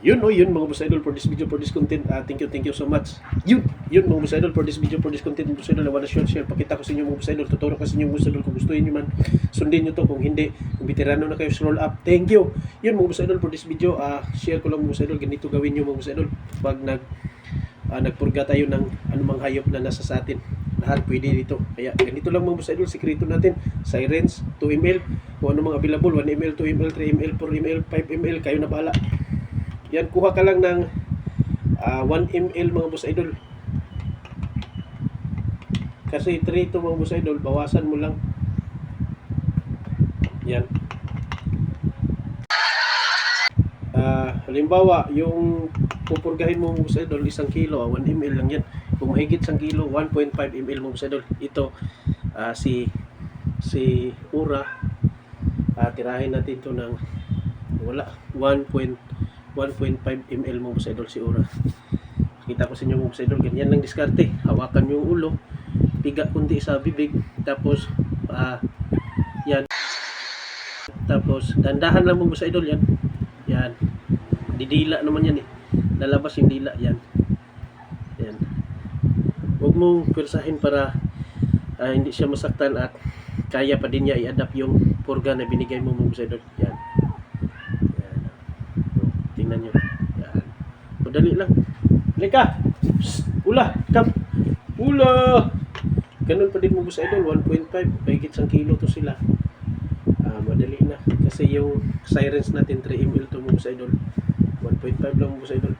Yun, oh, yun mga boss idol for this video, for this content. Ah, thank you, thank you so much. Yun, yun mga boss idol for this video, for this content. Boss idol, I wanna share, share. Pakita ko sa inyo mga boss idol. Tuturo ko sa inyo mga boss idol kung gustuhin nyo man. Sundin nyo to. Kung hindi, kung veterano na kayo, scroll up. Thank you. Yun mga boss idol for this video. Ah, share ko lang mga boss idol. Ganito gawin nyo mga boss idol. Pag nag, ah, nagpurga tayo ng anumang hayop na nasa sa atin. Lahat pwede dito. Kaya ganito lang mga boss idol. Sikreto natin. Sirens, 2 ml. Kung ano mga available. 1 ml, 2 ml, 3 ml, 4 ml, 5 ml. Kayo na bahala. Yan, kuha ka lang ng ah, 1 ml mga boss idol. Kasi 3 to mga boss idol, bawasan mo lang. Yan. Ah, halimbawa, yung pupurgahin mo mga boss idol, isang kilo, ah, 1 ml lang yan. Kung mahigit isang kilo, 1.5 ml mga boss idol. Ito, ah, si si Ura, ah, tirahin natin to ng wala 1. 1.5 ml mo sa idol si Ura. Kita ko sa inyo mo sa idol, ganyan lang diskarte. Hawakan yung ulo, piga kunti sa bibig, tapos ah yan. Tapos dandahan lang mo sa idol yan. Yan. Didila naman yan eh. Lalabas yung dila yan. Yan. Huwag mong persahin para ah, hindi siya masaktan at kaya pa din niya i-adapt yung purga na binigay mo sa idol. Yan. Tingnan nyo. Yan. Madali lang. Halika! Ula! Come! Ula! Ganun pa din mo sa idol. 1.5. Pahigit sang kilo to sila. Ah, madali na. Kasi yung sirens natin 3 ml to mo sa idol. 1.5 lang mo sa idol.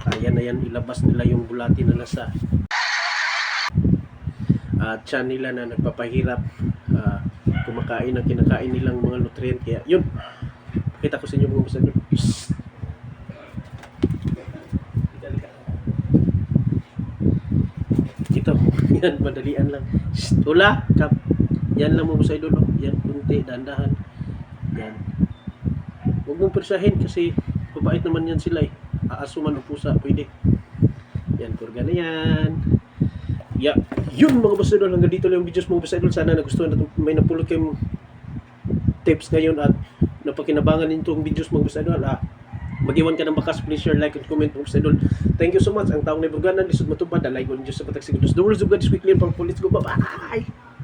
Kaya na yan. Ilabas nila yung bulati na nasa at tiyan nila na nagpapahirap ah, kumakain ng kinakain nilang mga nutrient kaya yun kita ko sa inyo mga masadol Psst! Halika, halika. ito yan madalian lang Psst! ula kap yan lang mga masadol oh. yan kunti dandahan yan huwag mong persahin kasi babait naman yan sila eh aasuman o pusa pwede yan kurga na yan Yeah. Yun mga boss idol, hanggang dito lang yung videos mga boss idol. Sana nagustuhan at may napulot kayong tips ngayon at napakinabangan nito yung videos mga boss idol. Ah, mag-iwan ka ng bakas, please share, like, and comment boss idol. Thank you so much. Ang taong na ibuganan, lisod matubad, alay ko ninyo sa patag sigulos. The words of God is quickly powerful. Let's go. Bye-bye!